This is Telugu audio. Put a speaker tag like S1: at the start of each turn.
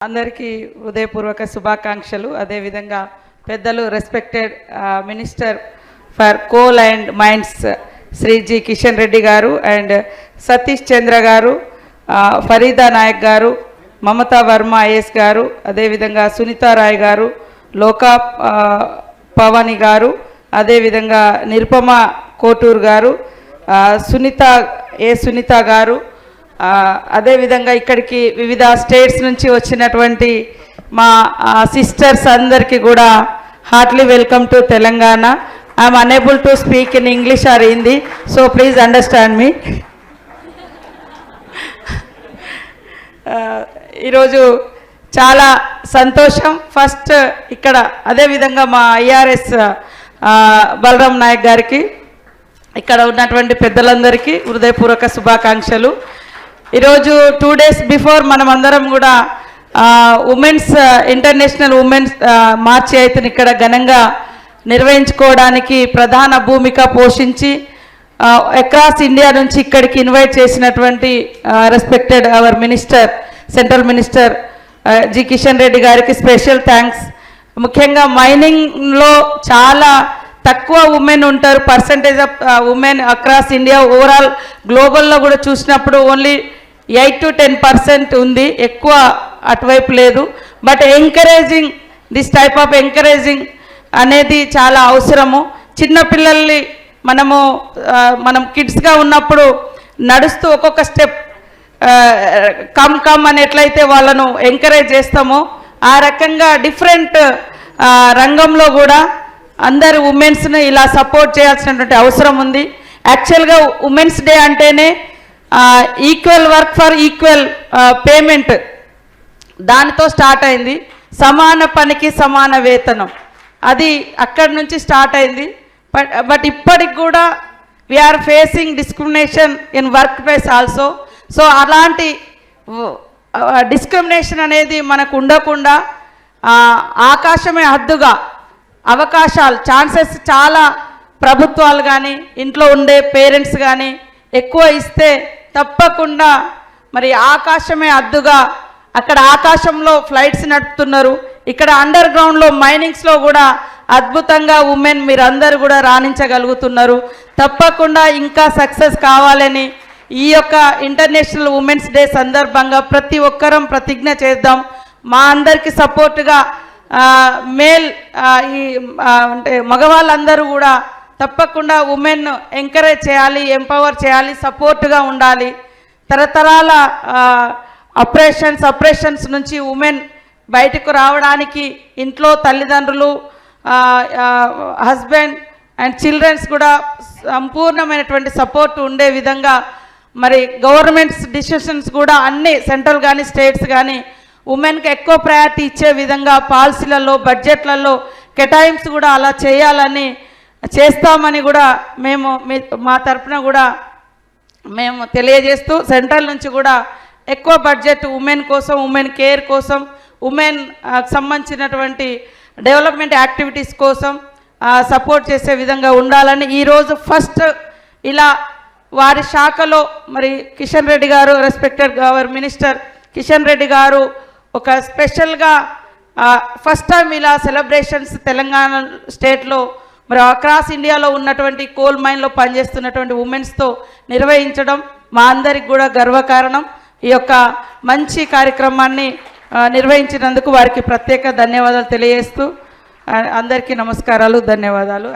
S1: అందరికీ హృదయపూర్వక శుభాకాంక్షలు. అదేవిధంగా పెద్దలు respected minister for coal and mines Shri G Kishan Reddy గారు అండ్ సతీష్ చంద్ర గారు ఫరీదా నాయక్ గారు మమతా వర్మ ఐఎస్ గారు అదేవిధంగా సునీతారాయ్ గారు లోకా పవాని పవని గారు అదేవిధంగా నిరుపమ కోటూర్ గారు సునీత ఏ సునీత గారు అదేవిధంగా ఇక్కడికి వివిధ స్టేట్స్ నుంచి వచ్చినటువంటి మా సిస్టర్స్ అందరికీ కూడా heartily welcome to Telangana. I'm unable to speak in English or Hindi so please understand me ఈరోజు చాలా సంతోషం. ఫస్ట్ ఇక్కడ అదేవిధంగా మా ఐఆర్ఎస్ బలరాం నాయక్ గారికి ఇక్కడ ఉన్నటువంటి పెద్దలందరికీ హృదయపూర్వక శుభాకాంక్షలు. ఈరోజు టూ డేస్ బిఫోర్ మనం అందరం కూడా ఉమెన్స్ ఇంటర్నేషనల్ ఉమెన్స్ మార్చి అయితే ఇక్కడ ఘనంగా నిర్వహించుకోవడానికి ప్రధాన భూమిక పోషించి అక్రాస్ ఇండియా నుంచి ఇక్కడికి ఇన్వైట్ చేసినటువంటి respected our minister central minister G Kishan Reddy గారికి స్పెషల్ థ్యాంక్స్ ముఖ్యంగా మైనింగ్లో చాలా తక్కువ ఉమెన్ ఉంటారు. Percentage of women across India overall గ్లోబల్లో కూడా చూసినప్పుడు only eight to ten percent ఉంది ఎక్కువ అటువైపు లేదు. But encouraging this type of encouraging అనేది చాలా అవసరము. చిన్నపిల్లల్ని మనము మనం కిడ్స్గా ఉన్నప్పుడు నడుస్తూ ఒక్కొక్క స్టెప్ కమ్ కమ్ అని ఎట్లయితే వాళ్ళను ఎంకరేజ్ చేస్తామో. ఆ రకంగా డిఫరెంట్ రంగంలో కూడా అందరు ఉమెన్స్ని ఇలా సపోర్ట్ చేయాల్సినటువంటి అవసరం ఉంది. యాక్చువల్గా ఉమెన్స్ డే అంటేనే equal work for equal payment దానితో స్టార్ట్ అయింది. సమాన పనికి సమాన వేతనం. అది అక్కడి నుంచి స్టార్ట్ అయింది. బట్ బట్ ఇప్పటికి కూడా we are facing discrimination in workplace also so అలాంటి డిస్క్రిమినేషన్ అనేది మనకు ఉండకుండా ఆకాశమే హద్దుగా అవకాశాలు ఛాన్సెస్ చాలా ప్రభుత్వాలు కానీ ఇంట్లో ఉండే పేరెంట్స్ కానీ ఎక్కువ ఇస్తే తప్పకుండా. మరి ఆకాశమే అద్దుగా. అక్కడ ఆకాశంలో ఫ్లైట్స్ నడుపుతున్నారు. ఇక్కడ అండర్ గ్రౌండ్లో మైనింగ్స్లో కూడా అద్భుతంగా ఉమెన్ మీరందరూ కూడా రాణించగలుగుతున్నారు. తప్పకుండా ఇంకా సక్సెస్ కావాలని ఈ యొక్క ఇంటర్నేషనల్ ఉమెన్స్ డే సందర్భంగా ప్రతి ఒక్కరం ప్రతిజ్ఞ చేద్దాం. మా అందరికీ సపోర్టుగా మేల్ ఈ అంటే మగవాళ్ళందరూ కూడా తప్పకుండా ఉమెన్ ఎంకరేజ్ చేయాలి ఎంపవర్ చేయాలి సపోర్టుగా ఉండాలి. తరతరాల అపరేషన్స్ అపరేషన్స్ నుంచి ఉమెన్ బయటకు రావడానికి ఇంట్లో తల్లిదండ్రులు హస్బెండ్ అండ్ చిల్డ్రన్స్ కూడా సంపూర్ణమైనటువంటి సపోర్ట్ ఉండే విధంగా మరి గవర్నమెంట్స్ డిసిషన్స్ కూడా అన్ని సెంట్రల్ కానీ స్టేట్స్ కానీ ఉమెన్కి ఎక్కువ ప్రయారిటీ ఇచ్చే విధంగా పాలసీలలో బడ్జెట్లలో కేటాయింప్స్ కూడా అలా చేయాలని చేస్తామని కూడా మేము మీ మా తరపున కూడా మేము తెలియజేస్తూ సెంట్రల్ నుంచి కూడా ఎక్కువ బడ్జెట్ ఉమెన్ కోసం ఉమెన్ కేర్ కోసం ఉమెన్ సంబంధించినటువంటి డెవలప్మెంట్ యాక్టివిటీస్ కోసం సపోర్ట్ చేసే విధంగా ఉండాలని ఈరోజు ఫస్ట్ ఇలా వారి శాఖలో మరి కిషన్ రెడ్డి గారు రెస్పెక్టెడ్ గవర్ మినిస్టర్ కిషన్ రెడ్డి గారు ఒక స్పెషల్గా ఫస్ట్ టైం ఇలా సెలబ్రేషన్స్ తెలంగాణ స్టేట్లో మరి అక్రాస్ ఇండియాలో ఉన్నటువంటి కోల్ మైన్లో పనిచేస్తున్నటువంటి ఉమెన్స్తో నిర్వహించడం మా అందరికి కూడా గర్వకారణం. ఈ యొక్క మంచి కార్యక్రమాన్ని నిర్వహించినందుకు వారికి ప్రత్యేక ధన్యవాదాలు తెలియజేస్తూ అందరికీ నమస్కారాలు ధన్యవాదాలు.